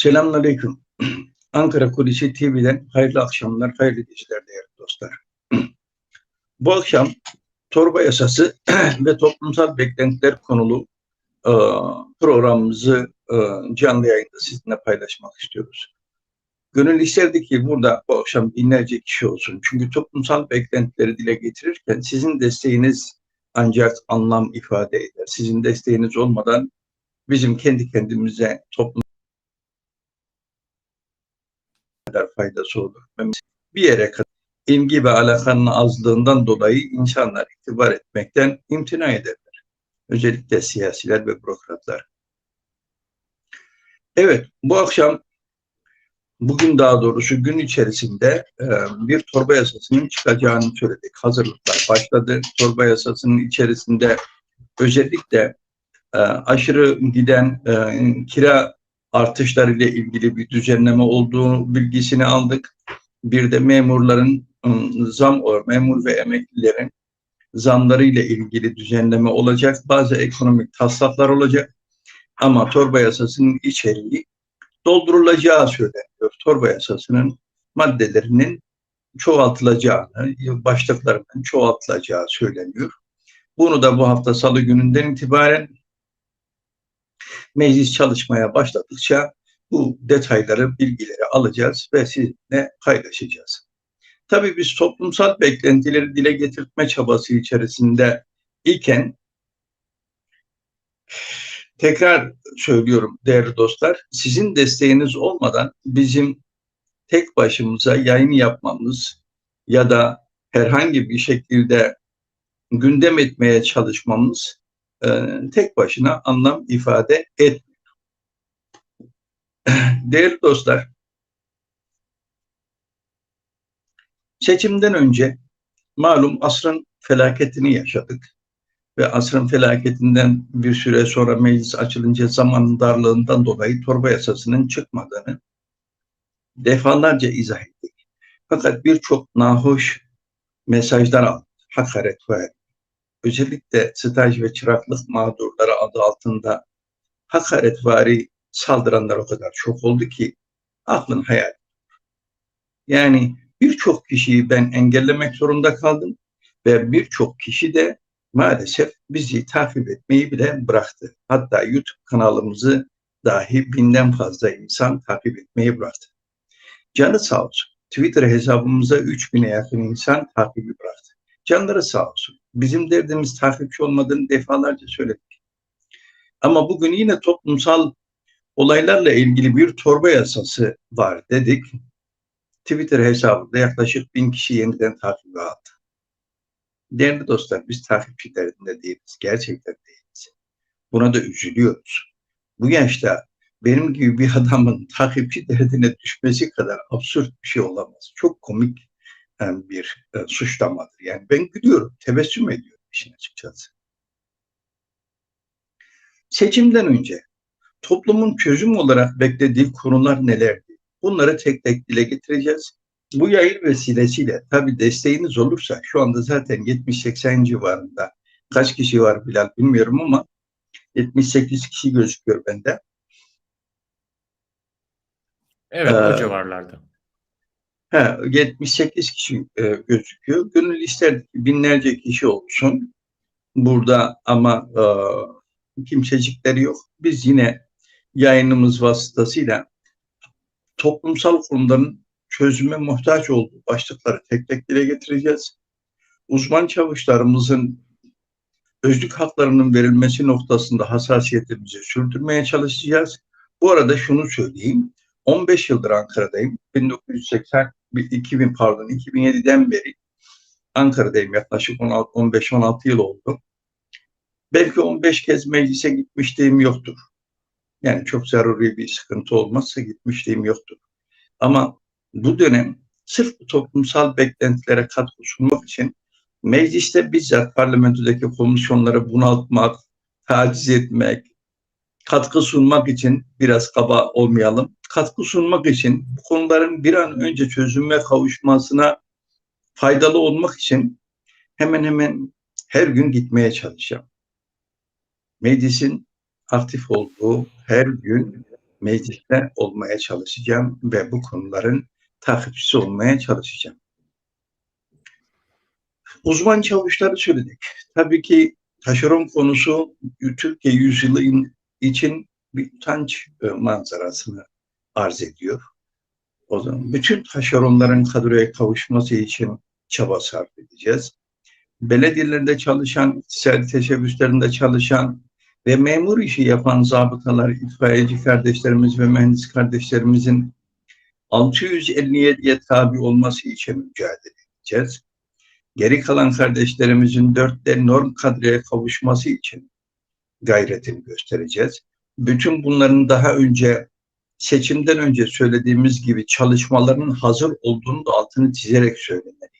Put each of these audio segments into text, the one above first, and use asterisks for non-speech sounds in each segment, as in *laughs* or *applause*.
Selamünaleyküm. *clears throat* Ankara Kulisi TV'den hayırlı akşamlar, hayırlı geceler değerli dostlar. *clears throat* Bu akşam torba yasası *clears throat* ve toplumsal beklentiler konulu e, programımızı e, canlı yayında sizinle paylaşmak istiyoruz. Gönül isterdi ki burada bu akşam binlerce kişi olsun. Çünkü toplumsal beklentileri dile getirirken sizin desteğiniz ancak anlam ifade eder. Sizin desteğiniz olmadan bizim kendi kendimize toplum kadar faydası olur. Bir yere kadar ilgi ve alakanın azlığından dolayı insanlar itibar etmekten imtina ederler. Özellikle siyasiler ve bürokratlar. Evet, bu akşam bugün daha doğrusu gün içerisinde e, bir torba yasasının çıkacağını söyledik. Hazırlıklar başladı. Torba yasasının içerisinde özellikle e, aşırı giden e, kira artışları ile ilgili bir düzenleme olduğu bilgisini aldık. Bir de memurların ıı, zam memur ve emeklilerin zamları ile ilgili düzenleme olacak. Bazı ekonomik taslaklar olacak. Ama torba yasasının içeriği doldurulacağı söyleniyor. Torba yasasının maddelerinin çoğaltılacağını, başlıklarının çoğaltılacağı söyleniyor. Bunu da bu hafta salı gününden itibaren meclis çalışmaya başladıkça bu detayları, bilgileri alacağız ve sizinle paylaşacağız. Tabii biz toplumsal beklentileri dile getirme çabası içerisinde iken tekrar söylüyorum değerli dostlar, sizin desteğiniz olmadan bizim tek başımıza yayın yapmamız ya da herhangi bir şekilde gündem etmeye çalışmamız tek başına anlam ifade etmiyor. *laughs* Değerli dostlar, seçimden önce malum asrın felaketini yaşadık ve asrın felaketinden bir süre sonra meclis açılınca zamanın darlığından dolayı torba yasasının çıkmadığını defalarca izah ettik. Fakat birçok nahoş mesajlar aldık, hakaret ve özellikle staj ve çıraklık mağdurları adı altında hakaretvari saldıranlar o kadar çok oldu ki aklın hayal. Yani birçok kişiyi ben engellemek zorunda kaldım ve birçok kişi de maalesef bizi takip etmeyi bile bıraktı. Hatta YouTube kanalımızı dahi binden fazla insan takip etmeyi bıraktı. Canı sağ olsun. Twitter hesabımıza 3000'e yakın insan takibi bıraktı. Canları sağ olsun. Bizim derdimiz takipçi olmadığını defalarca söyledik. Ama bugün yine toplumsal olaylarla ilgili bir torba yasası var dedik. Twitter hesabında yaklaşık bin kişi yeniden takip aldı. Değerli dostlar biz takipçi derdinde değiliz. Gerçekten değiliz. Buna da üzülüyoruz. Bu yaşta benim gibi bir adamın takipçi derdine düşmesi kadar absürt bir şey olamaz. Çok komik bir e, suçlamadır. Yani ben gülüyorum, tebessüm ediyorum işin açıkçası. Seçimden önce toplumun çözüm olarak beklediği konular nelerdi? Bunları tek tek dile getireceğiz. Bu yayın vesilesiyle tabii desteğiniz olursa şu anda zaten 70-80 civarında kaç kişi var Bilal bilmiyorum ama 78 kişi gözüküyor bende. Evet ee, o civarlarda. He, 78 kişi e, gözüküyor. Gönül isterdi ki binlerce kişi olsun. Burada ama e, kimsecikleri yok. Biz yine yayınımız vasıtasıyla toplumsal konuların çözüme muhtaç olduğu başlıkları tek tek dile getireceğiz. Uzman çavuşlarımızın özlük haklarının verilmesi noktasında hassasiyetimizi sürdürmeye çalışacağız. Bu arada şunu söyleyeyim. 15 yıldır Ankara'dayım. 1980 2000 pardon 2007'den beri Ankara'dayım. Yaklaşık 15-16 yıl oldu. Belki 15 kez meclise gitmişliğim yoktur. Yani çok zaruri bir sıkıntı olmazsa gitmişliğim yoktur. Ama bu dönem sırf toplumsal beklentilere katkı sunmak için mecliste bizzat parlamentodaki komisyonları bunaltmak, taciz etmek, katkı sunmak için biraz kaba olmayalım. Katkı sunmak için bu konuların bir an önce çözüme kavuşmasına faydalı olmak için hemen hemen her gün gitmeye çalışacağım. Meclisin aktif olduğu her gün mecliste olmaya çalışacağım ve bu konuların takipçisi olmaya çalışacağım. Uzman çavuşları söyledik. Tabii ki taşeron konusu Türkiye yüzyılı için bir utanç e, manzarasını arz ediyor. O zaman bütün taşeronların kadroya kavuşması için çaba sarf edeceğiz. Belediyelerde çalışan, iktisadi teşebbüslerinde çalışan ve memur işi yapan zabıtalar, itfaiyeci kardeşlerimiz ve mühendis kardeşlerimizin 657'ye tabi olması için mücadele edeceğiz. Geri kalan kardeşlerimizin dörtte norm kadroya kavuşması için gayretini göstereceğiz. Bütün bunların daha önce seçimden önce söylediğimiz gibi çalışmaların hazır olduğunu da altını çizerek söylemeliyim.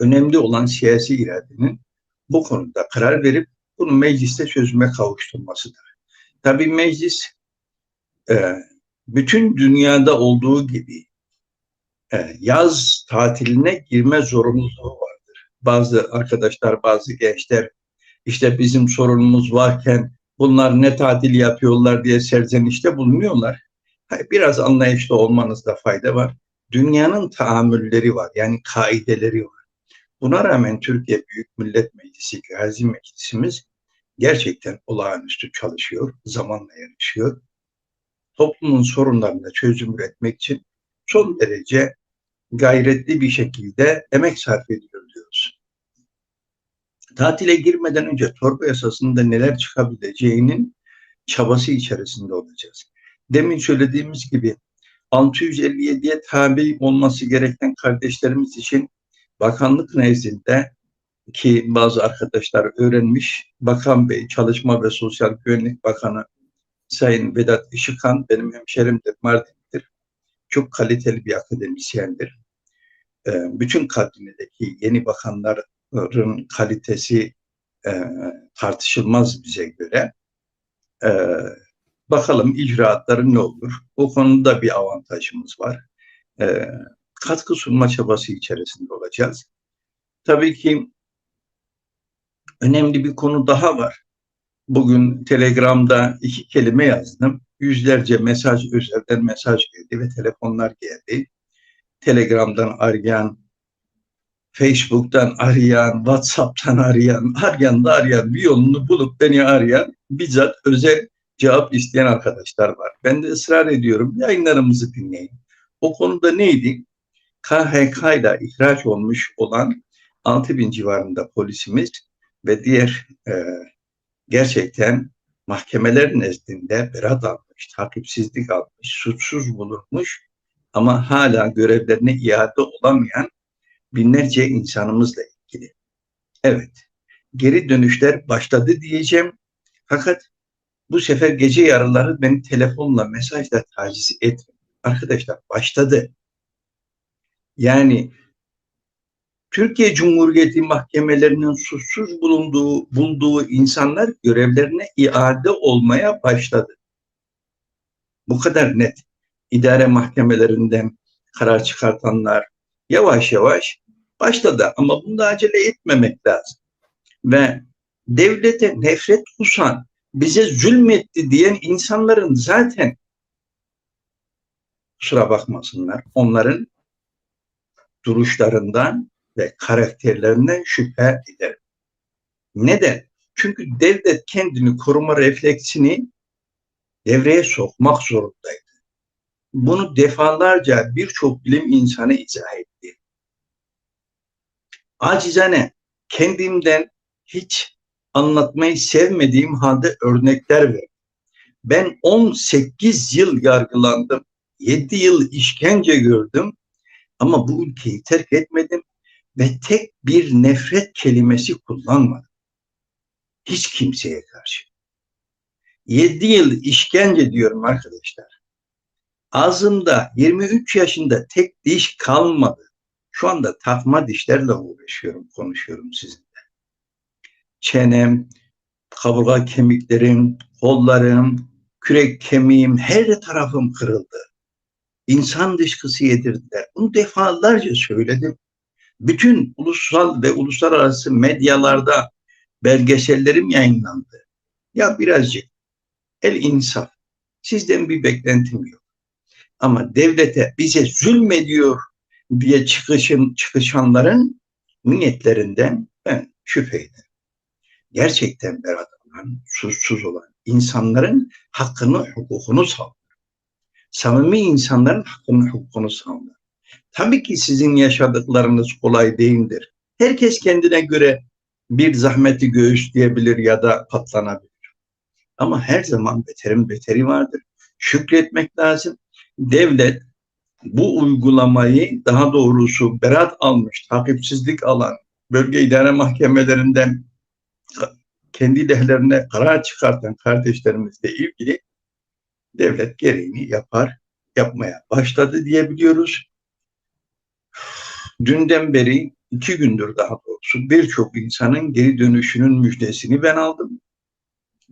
Önemli olan siyasi iradenin bu konuda karar verip bunu mecliste çözüme kavuşturmasıdır. Tabii meclis e, bütün dünyada olduğu gibi e, yaz tatiline girme zorunluluğu vardır. Bazı arkadaşlar, bazı gençler işte bizim sorunumuz varken bunlar ne tatil yapıyorlar diye serzenişte bulunuyorlar. Biraz anlayışlı olmanızda fayda var. Dünyanın tahammülleri var, yani kaideleri var. Buna rağmen Türkiye Büyük Millet Meclisi, Gazi Meclisimiz gerçekten olağanüstü çalışıyor, zamanla yarışıyor. Toplumun sorunlarına çözüm üretmek için son derece gayretli bir şekilde emek sarf ediyor diyoruz. Tatile girmeden önce torba yasasında neler çıkabileceğinin çabası içerisinde olacağız. Demin söylediğimiz gibi 657'ye tabi olması gereken kardeşlerimiz için bakanlık nezdinde ki bazı arkadaşlar öğrenmiş Bakan Bey, Çalışma ve Sosyal Güvenlik Bakanı Sayın Vedat Işıkhan benim hemşerimdir, Mardin'dir. Çok kaliteli bir akademisyendir. Bütün kabinedeki yeni bakanların kalitesi tartışılmaz bize göre. Bakalım icraatları ne olur? O konuda bir avantajımız var. Katkı sunma çabası içerisinde olacağız. Tabii ki önemli bir konu daha var. Bugün Telegram'da iki kelime yazdım. Yüzlerce mesaj, özelden mesaj geldi ve telefonlar geldi. Telegram'dan arayan, Facebook'tan arayan, WhatsApp'tan arayan, arayan da arayan, bir yolunu bulup beni arayan, bizzat özel cevap isteyen arkadaşlar var. Ben de ısrar ediyorum, yayınlarımızı dinleyin. O konuda neydi? KHK ile ihraç olmuş olan 6 bin civarında polisimiz ve diğer e, gerçekten mahkemeler nezdinde berat almış, takipsizlik almış, suçsuz bulunmuş ama hala görevlerine iade olamayan binlerce insanımızla ilgili. Evet, geri dönüşler başladı diyeceğim. Fakat bu sefer gece yarıları beni telefonla, mesajla taciz etmiyor. Arkadaşlar başladı. Yani Türkiye Cumhuriyeti mahkemelerinin suçsuz bulunduğu bulduğu insanlar görevlerine iade olmaya başladı. Bu kadar net. İdare mahkemelerinden karar çıkartanlar yavaş yavaş başladı ama bunda acele etmemek lazım. Ve devlete nefret kusan, bize zulmetti diyen insanların zaten kusura bakmasınlar onların duruşlarından ve karakterlerinden şüphe ederim. Neden? Çünkü devlet kendini koruma refleksini devreye sokmak zorundaydı. Bunu defalarca birçok bilim insanı izah etti. Acizane kendimden hiç anlatmayı sevmediğim halde örnekler ver. Ben 18 yıl yargılandım. 7 yıl işkence gördüm. Ama bu ülkeyi terk etmedim ve tek bir nefret kelimesi kullanmadım. Hiç kimseye karşı. 7 yıl işkence diyorum arkadaşlar. Ağzımda 23 yaşında tek diş kalmadı. Şu anda takma dişlerle uğraşıyorum, konuşuyorum sizinle. Çenem, kaburga kemiklerim, kollarım, kürek kemiğim, her tarafım kırıldı. İnsan dışkısı yedirdiler. Bunu defalarca söyledim. Bütün ulusal ve uluslararası medyalarda belgesellerim yayınlandı. Ya birazcık el insaf, Sizden bir beklentim yok. Ama devlete bize zulmediyor diye çıkışın, çıkışanların niyetlerinden ben şüphe. Gerçekten berat olan, suçsuz olan insanların hakkını, hukukunu savunur. Samimi insanların hakkını, hukukunu savunur. Tabii ki sizin yaşadıklarınız kolay değildir. Herkes kendine göre bir zahmeti göğüsleyebilir ya da katlanabilir. Ama her zaman beterin beteri vardır. Şükretmek lazım. Devlet bu uygulamayı daha doğrusu berat almış, takipsizlik alan bölge idare mahkemelerinden kendi lehlerine karar çıkartan kardeşlerimizle ilgili devlet gereğini yapar, yapmaya başladı diyebiliyoruz. Dünden beri iki gündür daha doğrusu birçok insanın geri dönüşünün müjdesini ben aldım.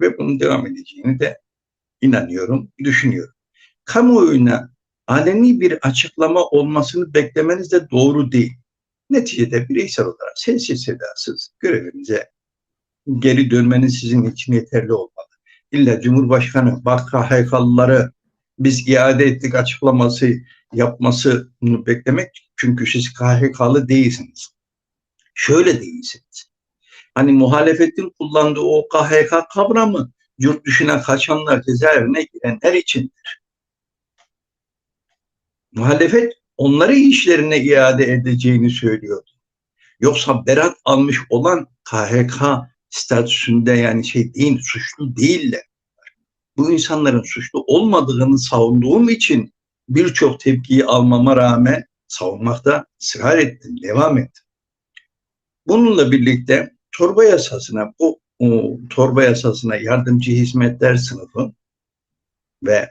Ve bunun devam edeceğini de inanıyorum, düşünüyorum. Kamuoyuna aleni bir açıklama olmasını beklemeniz de doğru değil. Neticede bireysel olarak sessiz sedasız görevinize geri dönmeniz sizin için yeterli olmalı. İlla Cumhurbaşkanı bak KHK'lıları biz iade ettik açıklaması yapmasını beklemek çünkü siz KHK'lı değilsiniz. Şöyle değilsiniz. Hani muhalefetin kullandığı o KHK kavramı yurt dışına kaçanlar cezaevine girenler içindir. Muhalefet onları işlerine iade edeceğini söylüyordu. Yoksa berat almış olan KHK statüsünde yani şey değil, suçlu değiller. Bu insanların suçlu olmadığını savunduğum için birçok tepkiyi almama rağmen savunmakta ısrar ettim, devam ettim. Bununla birlikte torba yasasına, bu o, torba yasasına yardımcı hizmetler sınıfı ve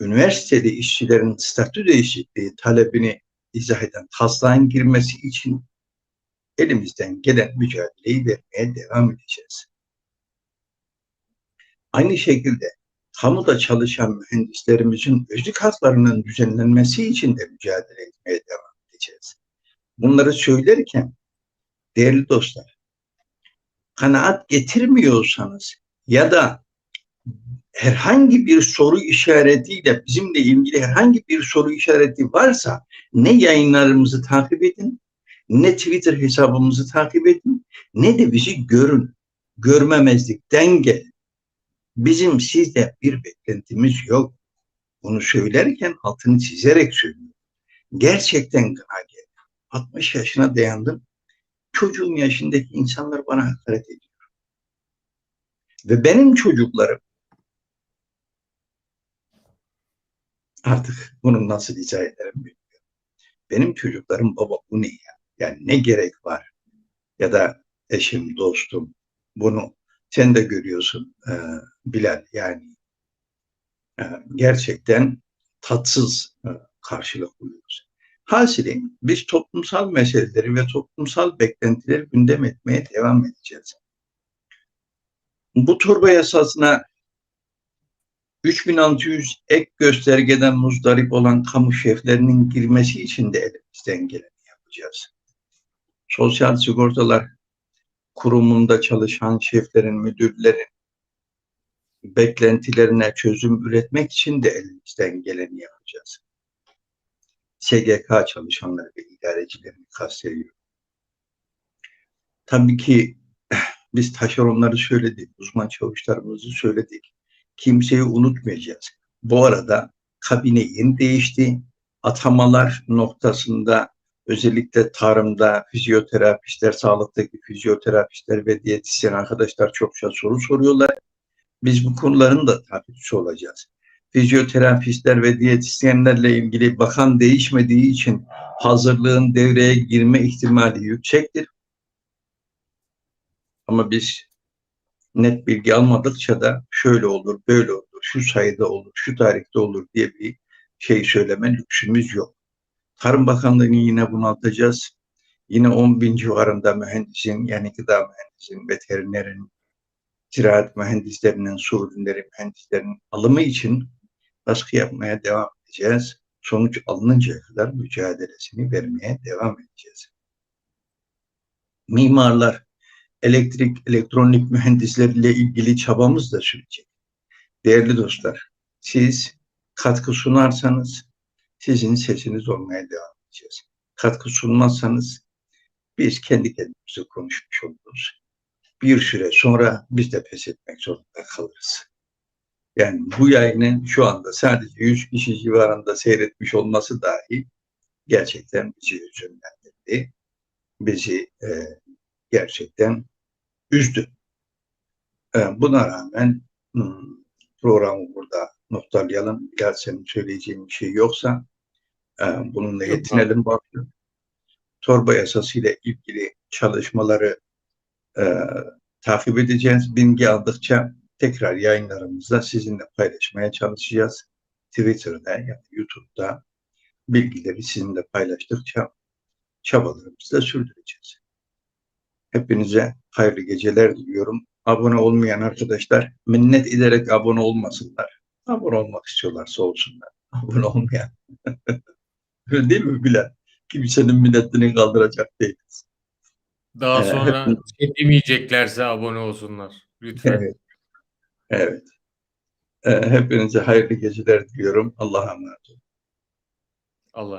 üniversitede işçilerin statü değişikliği talebini izah eden taslağın girmesi için elimizden gelen mücadeleyi vermeye devam edeceğiz. Aynı şekilde kamuda çalışan mühendislerimizin özlük haklarının düzenlenmesi için de mücadele etmeye devam edeceğiz. Bunları söylerken değerli dostlar, kanaat getirmiyorsanız ya da herhangi bir soru işaretiyle bizimle ilgili herhangi bir soru işareti varsa ne yayınlarımızı takip edin, ne Twitter hesabımızı takip edin, ne de bizi görün. Görmemezlikten gelin. Bizim sizde bir beklentimiz yok. Bunu söylerken altını çizerek söylüyorum. Gerçekten gage. 60 yaşına dayandım. Çocuğum yaşındaki insanlar bana hakaret ediyor. Ve benim çocuklarım artık bunu nasıl izah ederim bilmiyorum. Benim çocuklarım baba bu ne ya? Yani ne gerek var? Ya da eşim, dostum bunu sen de görüyorsun e, Bilal yani e, gerçekten tatsız e, karşılık buluyoruz. Hasili biz toplumsal meseleleri ve toplumsal beklentileri gündem etmeye devam edeceğiz. Bu torba yasasına 3600 ek göstergeden muzdarip olan kamu şeflerinin girmesi için de elimizden geleni yapacağız. Sosyal sigortalar kurumunda çalışan şeflerin, müdürlerin beklentilerine çözüm üretmek için de elimizden geleni yapacağız. SGK çalışanları ve idarecilerini kastediyorum. Tabii ki *clears throat* biz taşeronları söyledik, uzman çavuşlarımızı söyledik. Kimseyi unutmayacağız. Bu arada kabine yeni değişti. Atamalar noktasında özellikle tarımda fizyoterapistler, sağlıktaki fizyoterapistler ve diyetisyen arkadaşlar çokça soru soruyorlar. Biz bu konuların da takipçisi olacağız. Fizyoterapistler ve diyetisyenlerle ilgili bakan değişmediği için hazırlığın devreye girme ihtimali yüksektir. Ama biz net bilgi almadıkça da şöyle olur, böyle olur, şu sayıda olur, şu tarihte olur diye bir şey söyleme lüksümüz yok. Tarım Bakanlığı'nı yine bunaltacağız. Yine 10 bin civarında mühendisin, yani gıda mühendisin, veterinerin, ziraat mühendislerinin, su ürünleri mühendislerinin alımı için baskı yapmaya devam edeceğiz. Sonuç alınıncaya kadar mücadelesini vermeye devam edeceğiz. Mimarlar, elektrik, elektronik mühendisleriyle ilgili çabamız da sürecek. Değerli dostlar, Siz katkı sunarsanız sizin sesiniz olmaya devam edeceğiz. Katkı sunmazsanız biz kendi kendimize konuşmuş oluruz. Bir süre sonra biz de pes etmek zorunda kalırız. Yani bu yayının şu anda sadece 100 kişi civarında seyretmiş olması dahi gerçekten bizi hüzünlendirdi. Bizi e, gerçekten üzdü. E, buna rağmen hmm, programı burada noktalayalım. Ya senin söyleyeceğin bir şey yoksa e, bununla yetinelim. Bakın. Torba yasası ile ilgili çalışmaları e, takip edeceğiz. Bilgi aldıkça tekrar yayınlarımızda sizinle paylaşmaya çalışacağız. Twitter'da ya da YouTube'da bilgileri sizinle paylaştıkça çabalarımızı da sürdüreceğiz. Hepinize hayırlı geceler diliyorum. Abone olmayan arkadaşlar minnet ederek abone olmasınlar. Abone olmak istiyorlarsa olsunlar. *laughs* Abone olmayan. *laughs* Öyle değil mi Bilal? Kimsenin minnetini kaldıracak değiliz. Daha Evet. sonra şey demeyeceklerse abone olsunlar. Lütfen. Evet. Evet. Ee, hepinize hayırlı geceler diliyorum. Allah'a emanet olun.